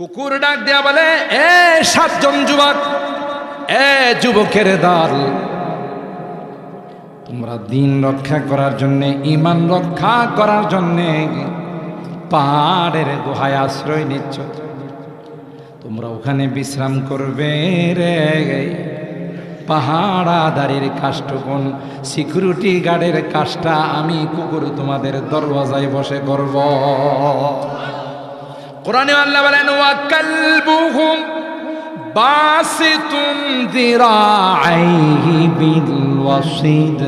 কুকুর ডাক দেয়া বলে, এ সাতজন যুবক, এ যুবকের দল, তোমরা দিন রক্ষা করার জন্যে ইমান রক্ষা করার জন্যে পাহাড়ের গুহায় আশ্রয় নিচ্ছ। তোমরা ওখানে বিশ্রাম করবে রে। পাহাড়াদারির কাজটুকুন সিকিউরিটি গার্ডের কাজটা আমি কুকুর তোমাদের দরওয়াজায় বসে করব। কোরআনে আল্লাহ বলেন ওয়া কালবুহুম বাসিতুন যিরাআইহি বিল ওয়াসিদ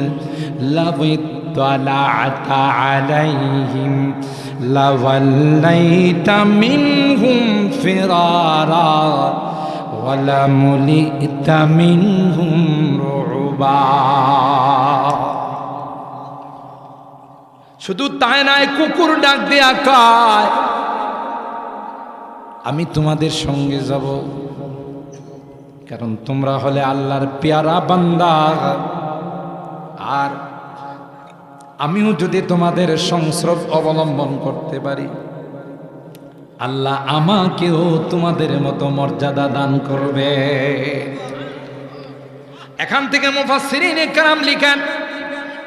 লাউ ইত্তালা'তা আলাইহিম লাওয়াল্লাইতা মিনহুম ফিরারা ولملئت منهم رعبا শুধু তাই নয় কুকুর ডাক দিয়া কায় আমি তোমাদের সঙ্গে যাব। কারণ তোমরা হলে আল্লাহর পেয়ারা বান্দা। আর আমিও যদি তোমাদের সংস্রব অবলম্বন করতে পারি, আল্লাহ আমাকেও তোমাদের মতো মর্যাদা দান করবে। এখান থেকে মুফাসসিরিন লিখেন,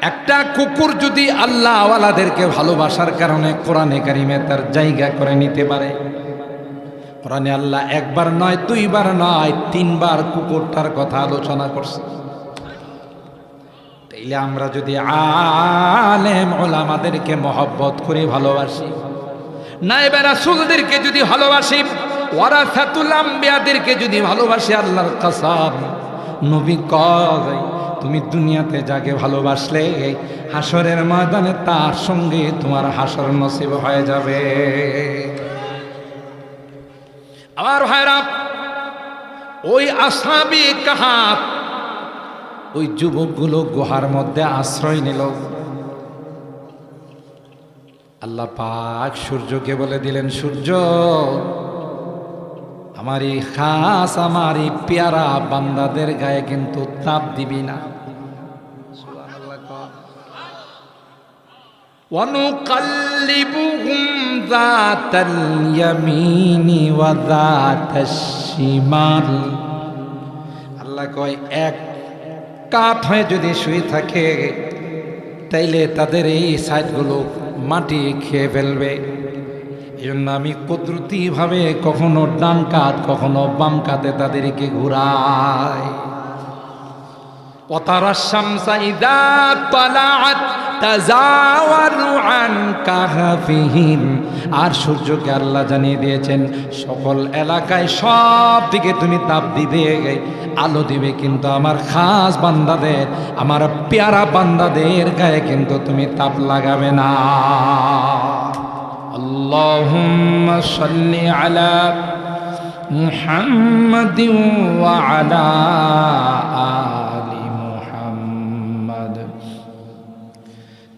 একটা কুকুর যদি আল্লাহ আওয়ালাদেরকে ভালোবাসার কারণে কোরআনে কারিমে তার জায়গা করে নিতে পারে কোরআনে আল্লাহ একবার নয়, দুইবার নয়, তিনবার কুকুরটার কথা আলোচনা করছে। তাইলে আমরা যদি আলেম ওলামাদেরকে মহব্বত করে ভালোবাসি নাইবা রাসূলদেরকে যদি ভালোবাসি, ওয়ারাসাতুল আম্বিয়াদেরকে যদি ভালোবাসি, আল্লাহর কসম, নবী কয়, তুমি দুনিয়াতে যাকে ভালোবাসলে হাসরের ময়দানে তার সঙ্গে তোমার হাসর নসিব হয়ে যাবে। আমার ভাইরা, ওই আসামি কাহাত, ওই যুবকগুলো গুহার মধ্যে আশ্রয় নিল। আল্লাহ পাক সূর্যকে বলে দিলেন, সূর্য, আমার এই খাস, আমার এই পেয়ারা বান্দাদের গায়ে কিন্তু তাপ দিবি না। অনুকাল্লিবুহুম ذات اليمين وذات الشمال আল্লাহ কয় এক কাত হয়ে যদি শুয়ে থাকে তাইলে তাদের এই সাইডগুলো মাটি খেয়ে ফেলবে এই জন্য আমি কুদরতিভাবে কখনো ডান কাত কখনো বাম কাতে তাদেরকে ঘুরাই وترى الشمس إذا طلعت تزاور عن كهفهم আর সূর্যকে আল্লাহ জানিয়ে দিয়েছেন সকল এলাকায় সব দিকে তুমি তাপ দিবে আলো দিবে কিন্তু আমার খাস বান্দাদের আমার পেয়ারা বান্দাদের গায়ে কিন্তু তুমি তাপ লাগাবে না اللهم صل على محمد وعلى آل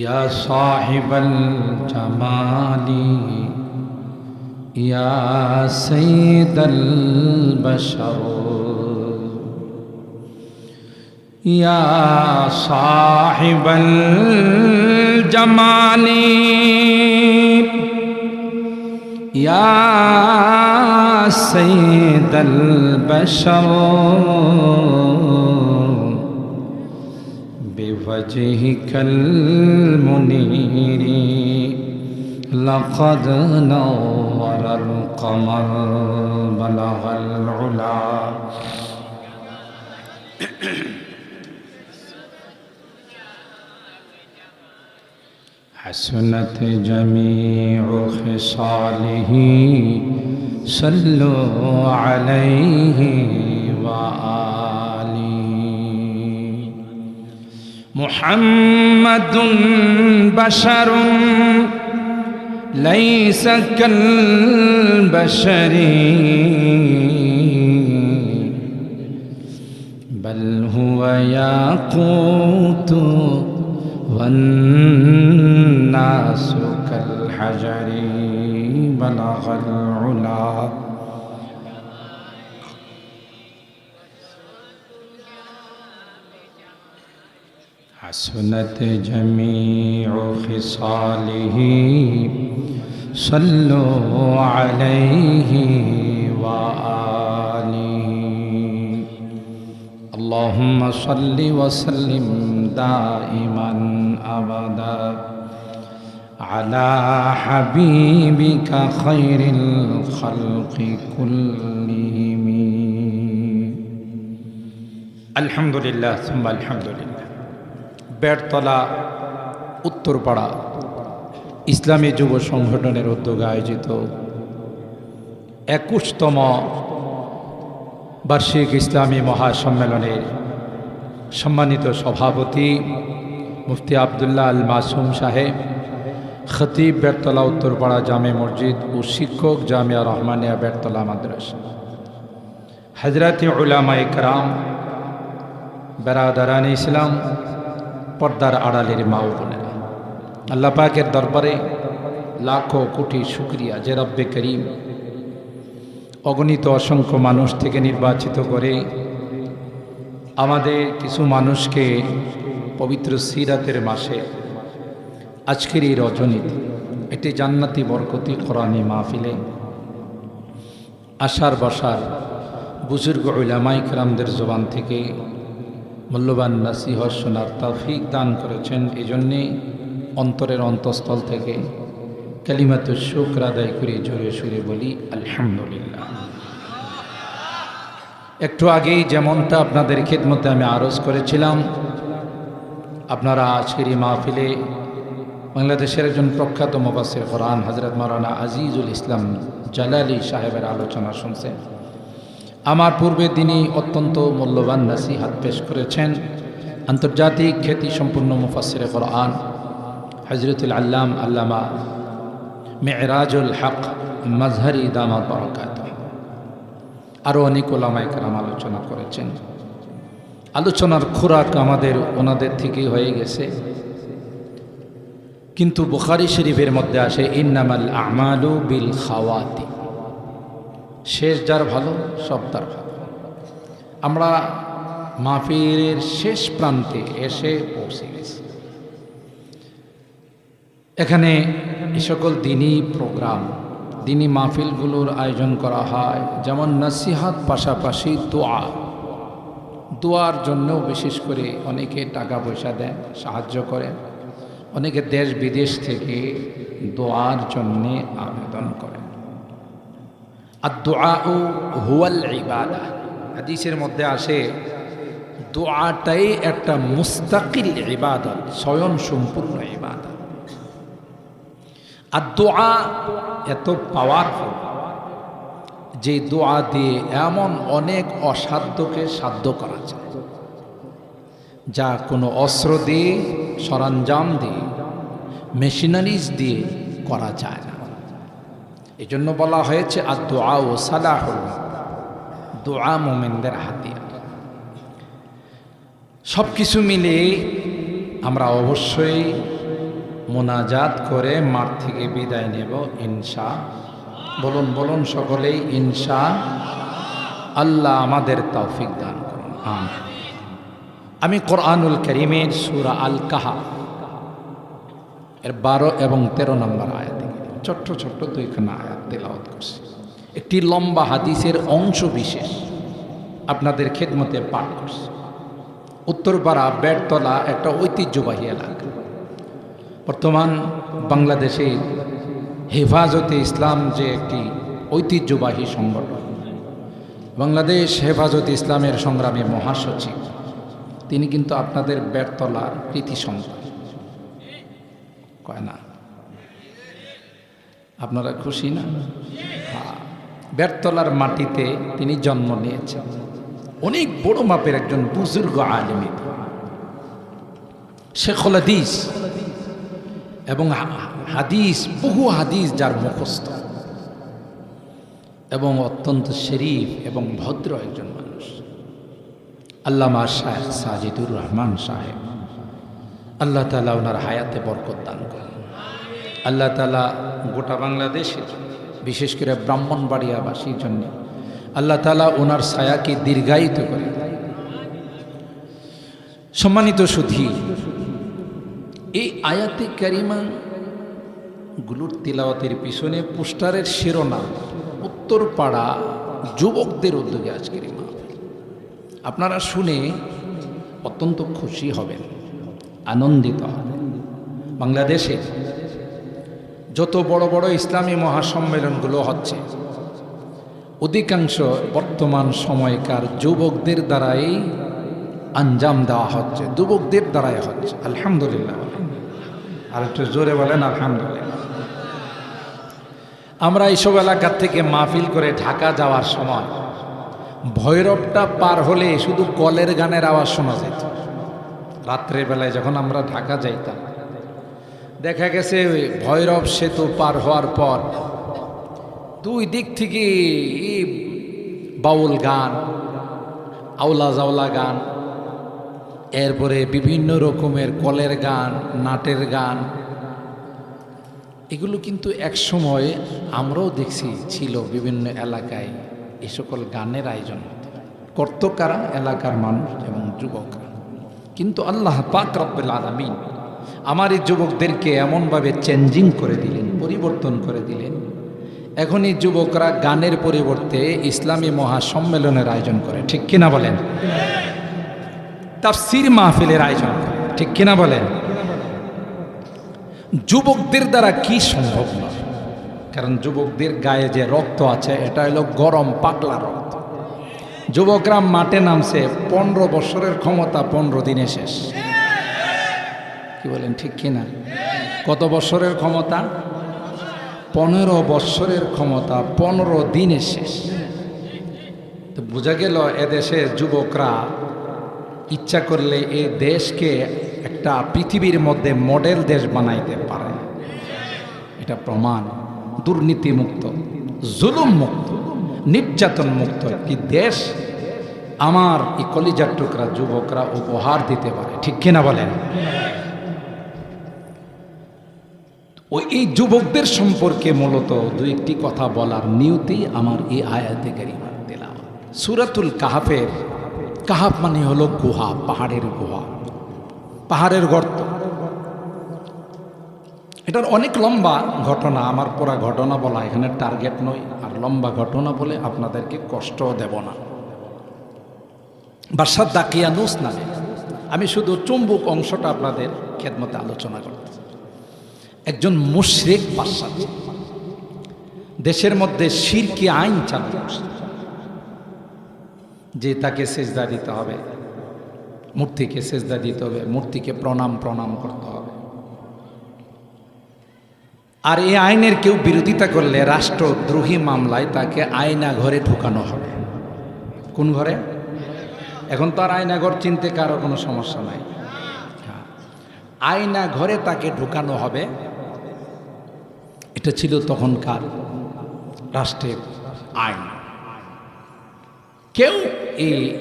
يا صاحب الجمال يا سيد البشر يا صاحب الجمال يا سيد البشر بوجهك المنير. لقد نور القمر بلغ العلا. حسنت جميع خصاله صلوا عليه وآله. محمد بشر ليس كالبشر بل هو ياقوت والناس كالحجر بلغ العلا. حسنت جميع خصاله. صلوا عليه وآله. اللهم صل وسلم دائما أبدا على حبيبك خير الخلق كلهم. الحمد لله ثم الحمد لله. বেড়তলা, উত্তরপাড়া ইসলামী যুব সংগঠনের উদ্যোগে আয়োজিত একুশতম বার্ষিক ইসলামী মহাসম্মেলনের সম্মানিত সভাপতি মুফতি আবদুল্লাহ আল মাসুম সাহেব, খতিব বেড়তলা, উত্তরপাড়া জামে মসজিদ ও শিক্ষক জামিয়া রহমানিয়া বেড়তলা মাদ্রাসা। হজরত উলামা ইকরাম বেরাদারান ইসলাম পর্দার আড়ালের মা বোনেরা। আল্লাহ পাকের দরবারে লাখো কোটি শুক্রিয়া যে রব্বে করিম। অগণিত অসংখ্য মানুষ থেকে নির্বাচিত করে আমাদের কিছু মানুষকে পবিত্র সিরাতের মাসে আজকের এই রজনীতে, একটি জান্নাতি বরকতি কোরআনী মাহফিলে আশার বসার বুজুর্গ উলামাই কেরামদের জবান থেকে মূল্যবান নাসিহ শোনার তাফিক দান করেছেন। এই জন্যে অন্তরের অন্তঃস্থল থেকে কালিমাত শুক্র আদায় করে জোরে সুরে বলি, আলহামদুলিল্লাহ। একটু আগেই যেমনটা আপনাদের খেদমতে আমি আরজ করেছিলাম, আপনারা আজকের এই মাহফিলে বাংলাদেশের একজন প্রখ্যাত মুবাসির কোরআন হজরত মারানা আজিজুল ইসলাম জালালি সাহেবের আলোচনা শুনছেন। আমার পূর্বে তিনি অত্যন্ত মূল্যবান নাসি হাত পেশ করেছেন। আন্তর্জাতিক খ্যাতি সম্পূর্ণ মুফাসির কোরআন। হজরতুল আল্লাম আল্লামা মেয়রাজুল হক মজহরি দামা বরকাত। আরও অনেক ওলামায় কালাম আলোচনা করেছেন। আলোচনার খোরাক আমাদের ওনাদের থেকেই হয়ে গেছে। কিন্তু বুখারি শরীফের মধ্যে আসে, ইন্নামাল আমালু বিল খাওয়াতি। শেষ যার ভালো, সব তার ভালো। আমরা মাহফিলের শেষ প্রান্তে এসে পৌঁছে গেছি। এখানে এ সকল দিনই প্রোগ্রাম দিনই মাহফিলগুলোর আয়োজন করা হয়, যেমন নসিহাত পাশাপাশি দোয়া। দোয়ার জন্যও বিশেষ করে অনেকে টাকা পয়সা দেন, সাহায্য করেন। অনেকে দেশ বিদেশ থেকে দোয়ার জন্যে আবেদন করেন। আর দোয়া হুয়াল ইবাদা। হাদিসের মধ্যে আসে দোয়াটাই একটা মুস্তাকিল ইবাদত স্বয়ং সম্পূর্ণ ইবাদত। আর দোয়া এত পাওয়ারফুল যে দোয়া দিয়ে এমন অনেক অসাধ্যকে সাধ্য করা যায়। যা কোনো অস্ত্র দিয়ে, সরঞ্জাম দিয়ে, মেশিনারিজ দিয়ে করা যায় এই জন্য বলা হয়েছে আর দোয়া ও সালাহুল দোয়া মোমেনদের হাতিয়ার। সব কিছু মিলে আমরা অবশ্যই মোনাজাত করে মাঠ থেকে বিদায় নেব, ইনশা। বলুন বলুন সকলেই, ইনশা। আল্লাহ আমাদের তৌফিক দান করুন। আমি কোরআনুল করিমের সুরা আল কাহা এর বারো এবং তেরো নম্বর আয়াত ছোট্ট ছোট্ট দুইখানা আয়াত। তেলাওয়াত করছি। একটি লম্বা হাদিসের অংশ বিশেষ আপনাদের খেদমতে পাঠ করছি। উত্তরপাড়া বেড়তলা একটা ঐতিহ্যবাহী এলাকা। বর্তমান বাংলাদেশে হেফাজতে ইসলাম যে একটি ঐতিহ্যবাহী সংগঠন, বাংলাদেশ হেফাজত ইসলামের সংগ্রামে মহাসচিব, তিনি কিন্তু আপনাদের বেরতলার কৃতি সন্তান। কয় না? আপনারা খুশি না? হ্যাঁ। বেরতলার মাটিতে তিনি জন্ম নিয়েছেন। অনেক বড় মাপের একজন বুজুর্গ আলিমী শেখুল হাদিস এবং হাদিস, বহু হাদিস যার মুখস্থ। এবং অত্যন্ত শরীফ এবং ভদ্র একজন মানুষ। আল্লামা শাহেদ সাজিদুর রহমান সাহেব। আল্লাহ তালা ওনার হায়াতে বরকত দান করেন। আল্লাহ তালা গোটা বাংলাদেশের, বিশেষ করে ব্রাহ্মণবাড়িয়াবাসীর জন্য আল্লাহ তালা ওনার ছায়াকে দীর্ঘায়িত করে সম্মানিত সুধী, এই আয়াতে কারিমা গুলোর তিলাওয়াতের পিছনে পোস্টারের শিরোনাম, উত্তরপাড়া যুবকদের উদ্যোগে আজকের আপনারা শুনে অত্যন্ত খুশি হবেন, আনন্দিত হবেন। বাংলাদেশে যত বড় বড় ইসলামী মহাসম্মেলনগুলো হচ্ছে, অধিকাংশ বর্তমান সময়কার যুবকদের দ্বারাই আঞ্জাম দেওয়া হচ্ছে, যুবকদের দ্বারাই হচ্ছে। আলহামদুলিল্লাহ। আর একটু জোরে বলেন, আলহামদুলিল্লাহ। আমরা এইসব এলাকার থেকে মাহফিল করে ঢাকা যাওয়ার সময় ভৈরবটা পার হলে শুধু কলের গানের আওয়াজ শোনা যেত। রাত্রের বেলায় যখন আমরা ঢাকা যাইতাম দেখা গেছে ভৈরব সেতু পার হওয়ার পর দুই দিক থেকে বাউল গান আওলা জাওলা গান, এরপরে বিভিন্ন রকমের কলের গান, নাটের গান, এগুলো কিন্তু এক সময় আমরাও দেখছি ছিল বিভিন্ন এলাকায় এ সকল গানের আয়োজন হতো। করত কারা এলাকার মানুষ এবং যুবকরা। কিন্তু আল্লাহ পাক রব্বুল আলামিন আমার এই যুবকদেরকে এমনভাবে চেঞ্জিং করে দিলেন, পরিবর্তন করে দিলেন। এখন এই যুবকরা গানের পরিবর্তে ইসলামী মহাসম্মেলনের আয়োজন করে, ঠিক কিনা বলেন? তাফসির মাহফিলের আয়োজন করে, ঠিক কিনা বলেন? যুবকদের দ্বারা কি সম্ভব নয় কারণ যুবকদের গায়ে যে রক্ত আছে, এটা হলো গরম পাগলা রক্ত। যুবকরা মাঠে নামছে, পনেরো বছরের ক্ষমতা পনেরো দিনে শেষ। কি বলেন, ঠিক কিনা কত বছরের ক্ষমতা? পনেরো বছরের ক্ষমতা, পনেরো দিনে শেষ। তো বোঝা গেল এদেশের যুবকরা ইচ্ছা করলে এই দেশকে একটা পৃথিবীর মধ্যে মডেল দেশ বানাইতে পারে। এটা প্রমাণ। দুর্নীতি মুক্ত জুলুম মুক্ত নির্যাতন মুক্ত একটি দেশ আমার এই কলিজার টুকরা যুবকরা উপহার দিতে পারে। ঠিক কিনা বলেন? ওই এই যুবকদের সম্পর্কে মূলত দু একটি কথা বলার নিয়তেই আমার এই আয়াতে গারিমার দিলাম সুরাতুল কাহাফের, কাহাফ মানে হলো গুহা, পাহাড়ের গুহা, পাহাড়ের গর্ত। এটার অনেক লম্বা ঘটনা, আমার পুরা ঘটনা বলা এখানে টার্গেট নয়, আর লম্বা ঘটনা বলে আপনাদেরকে কষ্টও দেব না। বাসার দাকিয়ানুস নামে, আমি শুধু চুম্বুক অংশটা আপনাদের খেদমতে আলোচনা করতে একজন মুশরিক বাদশাহ। দেশের মধ্যে শিরকি আইন চালু যে তাকে সেজদা দিতে হবে, মূর্তিকে সেজদা দিতে হবে, মূর্তিকে প্রণাম প্রণাম করতে হবে। আর এই আইনের কেউ বিরোধিতা করলে রাষ্ট্রদ্রোহী মামলায় তাকে আয়না ঘরে ঢুকানো হবে। কোন ঘরে? এখন তো আর আয়না ঘর চিনতে কারও কোনো সমস্যা নাই। হ্যাঁ। আয়না ঘরে তাকে ঢুকানো হবে এটা ছিল তখনকার রাষ্ট্রের আইন। কেউ এই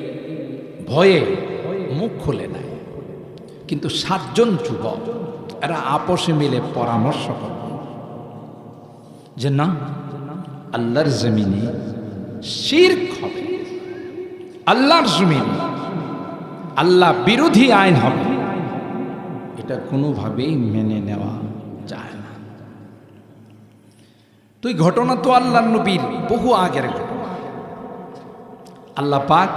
ভয়ে মুখ খুলে নাই। কিন্তু সাতজন যুবক, এরা আপসে মিলে পরামর্শ করল যে, না, আল্লাহর জমিনে শির্ক হবে। আল্লাহর জমিনে আল্লাহ বিরোধী আইন হবে। এটা কোনোভাবেই মেনে নেওয়া যায় না তো এই ঘটনা তো আল্লাহ নবীর, বহু আগের ঘটনা। আল্লাহ পাক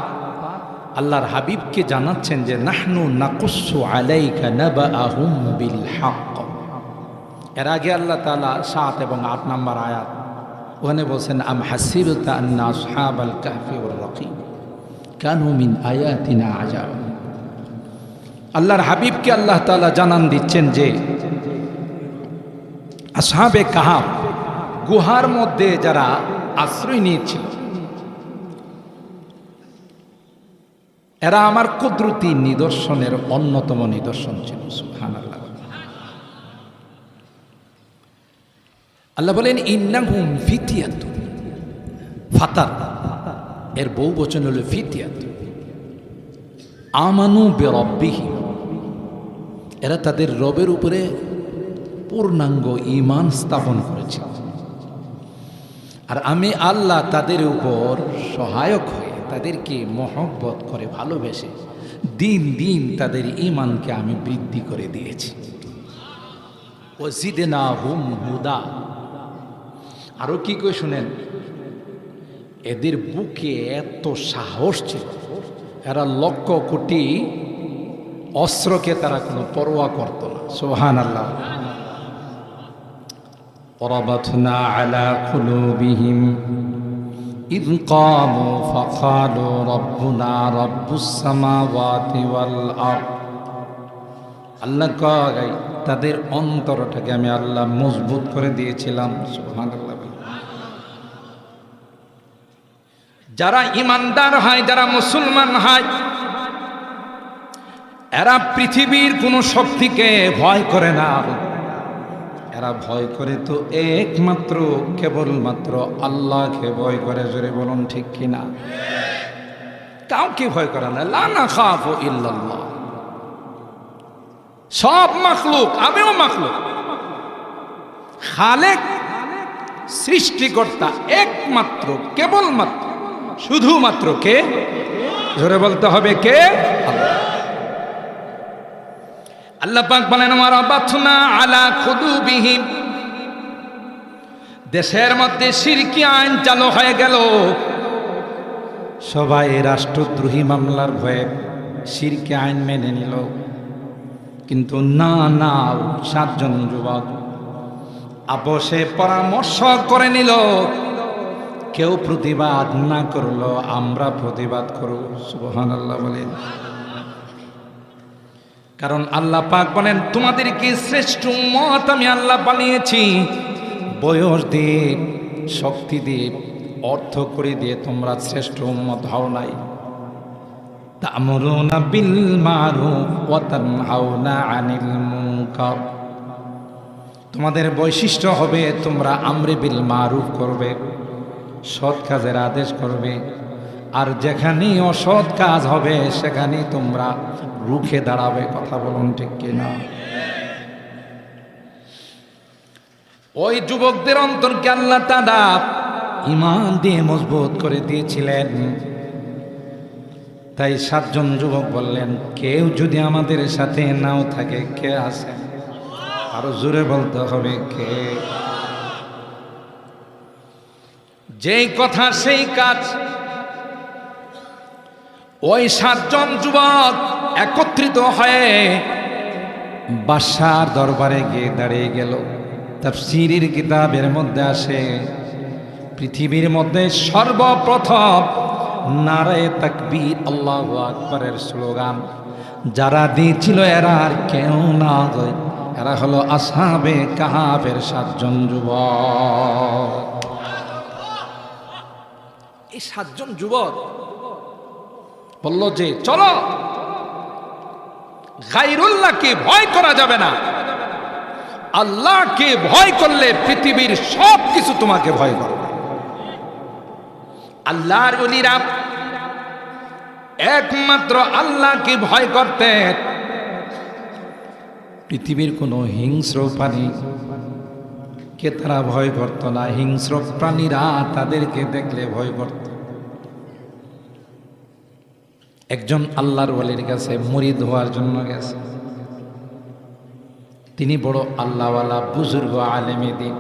আল্লাহর হাবিবকে জানাচ্ছেন যে, নাহনু নাকুসু আলাইকা নাবাআহুম বিল হক এর আগে আল্লাহ তাআলা সাত এবং আট নম্বর আয়াত, ওখানে বলছেন, আম হাসিবতা আন্না আসহাব আল কাহফি ওর রকিম কানু মিন আয়াতিনা আজাব। আল্লাহর হাবিবকে আল্লাহ তাআলা জানান দিচ্ছেন যে, আসহাবে কাহাব গুহার মধ্যে যারা আশ্রয় নিয়েছিল। এরা আমার কুদরতি নিদর্শনের অন্যতম নিদর্শন ছিল, সুবহানাল্লাহ। আল্লাহ বলেন, ইন্নাহুম ফিতিয়াত। ফাতার, এর বহু বচন হলো ফিতিয়াত। আমানু বেরব্বিহি এরা তাদের রবের উপরে পূর্ণাঙ্গ ইমান স্থাপন করেছে আর আমি আল্লাহ তাদের উপর সহায়ক হয়ে তাদেরকে মহব্বত করে ভালোবেসে দিন দিন তাদের ইমানকে আমি বৃদ্ধি করে দিয়েছি। ও জিদেনা হুম হুদা। আরও কি করে শুনেন? এদের বুকে এত সাহস ছিল, এরা লক্ষ কোটি অস্ত্রকে তারা কোনো পরোয়া করত না সোহান আল্লাহ وربطنا على قلوبهم إذ قاموا فقالوا ربنا رب السماوات والأرض আল্লাহ কয় তাদের অন্তরটাকে আমি আল্লাহ মজবুত করে দিয়েছিলাম সুবহানাল্লাহ যারা ইমানদার হয় যারা মুসলমান হয় এরা পৃথিবীর কোনো শক্তিকে ভয় করে না এরা ভয় করে তো একমাত্র, কেবলমাত্র আল্লাহকে ভয় করে। জোরে বলুন ঠিক কিনা? কাউকে ভয় করে না। লানা খাফ ইল্লাল্লাহ। সব মাখলুক, আমিও মাখলুক। খালেক সৃষ্টিকর্তা একমাত্র, কেবলমাত্র, শুধুমাত্র কে? জোরে বলতে হবে কে? আল্লাহ। আল্লাহ পাক বলেন, আমার বাথনা আলা খুদুবিহিম। দেশের মধ্যে সিরকি আইন চালু হয়ে গেল। সবাই রাষ্ট্রদ্রোহী মামলার ভয়ে সিরকি আইন মেনে নিল। কিন্তু না না, সাতজন যুবক আপসে পরামর্শ করে নিল, কেউ প্রতিবাদ না করল আমরা প্রতিবাদ করব। সুবহান আল্লাহ বলেন। কারণ আল্লাহ পাক বলেন, তোমাদেরকে শ্রেষ্ঠ মত আমি আল্লাহ বানিয়েছি। বয়স দিয়ে, শক্তি দিয়ে, অর্থ করে দিয়ে তোমরা শ্রেষ্ঠ উম্মত হও নাই। বিল মারুফ আনিল তোমাদের বৈশিষ্ট্য হবে তোমরা আমরে বিল মারুফ করবে, সৎ কাজের আদেশ করবে আর যেখানেই অসৎ কাজ হবে, সেখানেই তোমরা রুখে দাঁড়াবে। কথা বলুন ঠিক কিনা? ওই যুবকদের অন্তরকে আল্লাহ তাদা ইমান দিয়ে মজবুত করে দিয়েছিলেন। তাই সাতজন যুবক বললেন, কেউ যদি আমাদের সাথে নাও থাকে, কে আছে? আরও জোরে বলতে হবে, কে? যেই কথা, সেই কাজ ওই সাতজন যুবক একত্রিত হয়ে বাসার দরবারে গিয়ে দাঁড়িয়ে গেল। তাফসীরের কিতাবের মধ্যে আসে, পৃথিবীর মধ্যে সর্বপ্রথম নারায় তাকবীর, আল্লাহ আকবরের স্লোগান। যারা দিয়েছিল এরা আর কেউ না এরা হলো আসাবে কাহাবের সাতজন যুবক। এই সাতজন যুবক বলল যে, চলো। গাইরুল্লাহকে ভয় করা যাবে না। আল্লাহকে ভয় করলে পৃথিবীর সব কিছু তোমাকে ভয় করবে। আল্লাহর অলিরা একমাত্র আল্লাহকে ভয় করতে। পৃথিবীর কোনো হিংস্র প্রাণী কে তারা ভয় করত না? হিংস্র প্রাণীরা তাদেরকে দেখলে ভয় করত। একজন আল্লাহর ওয়ালির কাছে মুরিদ হওয়ার জন্য গেছে। তিনি বড় আল্লাহওয়ালা, বুজুর্গ, আলেমে দিন।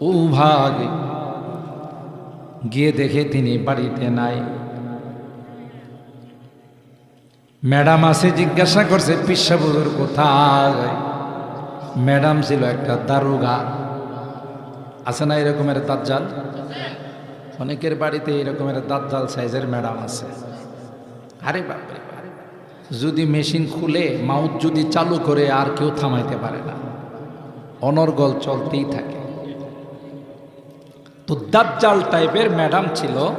ও ভাগ, গিয়ে দেখে তিনি বাড়িতে নাই। ম্যাডাম আছে জিজ্ঞাসা করছে পিসা বুজুর কোথায়? ম্যাডাম ছিল একটা দারোগা। আছে না এরকমের দাজ্জাল? অনেকের বাড়িতে এরকমের দাজ্জাল সাইজের ম্যাডাম আছে। আরে বাপরে বাপ। যদি মেশিন খুলে, মাউথ যদি চালু করে, আর কেউ থামাইতে পারে না। অনর্গল চলতেই থাকে। তো দাজ্জাল টাইপের ম্যাডাম ছিল।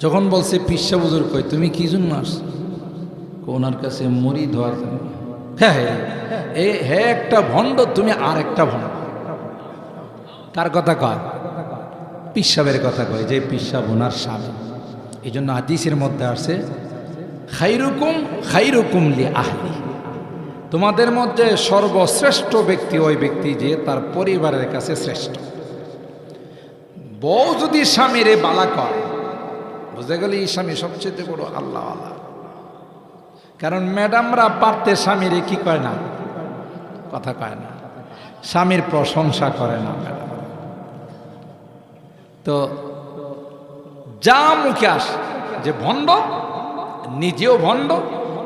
যখন বলছে, পিসা বুজুর কই, তুমি কি জন্য আসছো? ওনার কাছে মরি ধোয়ার জন্য। হ্যাঁ হ্যাঁ। হ্যাঁ একটা ভণ্ড, তুমি আর একটা ভণ্ড। কার কথা কয়। পিসাবের কথা কয় যে পিসাব ওনার স্বামী। এই জন্য আদিসের মধ্যে আছে খাইরুকুম খাইরুকুম লি আহলি। তোমাদের মধ্যে সর্বশ্রেষ্ঠ ব্যক্তি ওই ব্যক্তি যে তার পরিবারের কাছে শ্রেষ্ঠ। বউ যদি স্বামীরে বালা করে বুঝতে গেলে এই স্বামী সবচেয়ে বড় আল্লাহ আল্লাহ কারণ ম্যাডামরা পারতে স্বামীরে কি কয় না? কথা কয় না। স্বামীর প্রশংসা করে না ম্যাডাম। তো যা মুখে আসে, যে ভণ্ড, নিজেও ভণ্ড,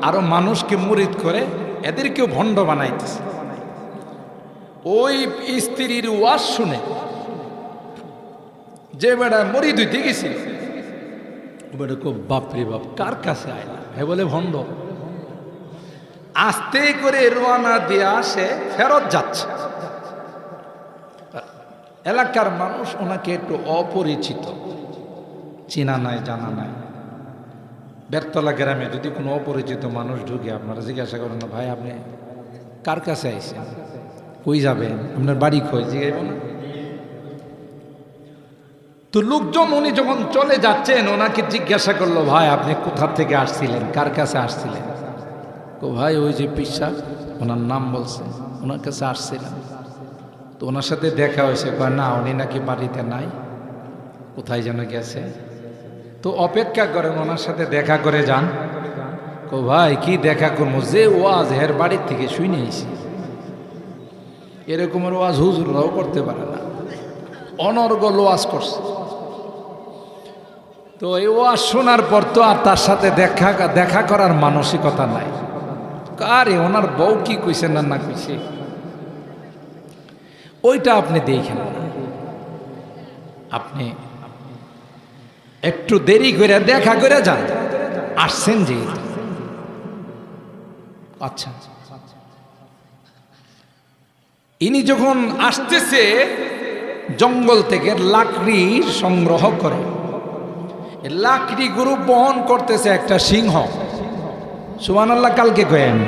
আরও মানুষকে মুরিদ করে এদেরকেও ভণ্ড বানাইতেছে। ওই স্ত্রীর ওয়াজ শুনে যে বেড়া মরিদ হইতে গেছিল বেটা বাপরে বাপ কার কাছে আয়লা হে বলে, ভণ্ড। আস্তে করে রোয়ানা দিয়ে আসে ফেরত যাচ্ছে। এলাকার মানুষ ওনাকে একটু অপরিচিত। চেনা নাই, জানা নাই। বেরতলা গ্রামে যদি কোনো অপরিচিত মানুষ ঢুকে, আপনারা জিজ্ঞাসা করেন, না ভাই, আপনি কার কাছে আইসেন কই যাবেন? আপনার বাড়ি কই? জিগাইব না তো লোকজন, উনি যখন চলে যাচ্ছেন, ওনাকে জিজ্ঞাসা করল, ভাই, আপনি কোথা থেকে আসছিলেন? কার কাছে আসছিলেন? ও ভাই, ওই যে পিসা, ওনার নাম বলছে, ওনার কাছে আসছিলেন তো ওনার সাথে দেখা হয়েছে না, উনি নাকি বাড়িতে নাই, কোথায় যেন গেছে? তো অপেক্ষা করেন, ওনার সাথে দেখা করে যান। ও ভাই, কি দেখা করব? যে ওয়াজ হের বাড়ির থেকে শুই নিয়েছি এরকমের ওয়াজ হুজুররাও করতে পারে না। অনর্গল ওয়াজ করছে। তো এই ওয়াজ শোনার পর তো আর তার সাথে দেখা দেখা করার মানসিকতা নাই। আরে ওনার বউ কি কইছে না না কইছে? ওইটা আপনি দেখেন আপনি একটু দেরি করে দেখা করে যান। আসছেন যে। আচ্ছা। ইনি যখন আসতেছে, জঙ্গল থেকে লাকড়ি সংগ্রহ করে। লাকড়ি গুরু বহন করতেছে একটা সিংহ। সুবান আল্লাহ কালকে কয়েন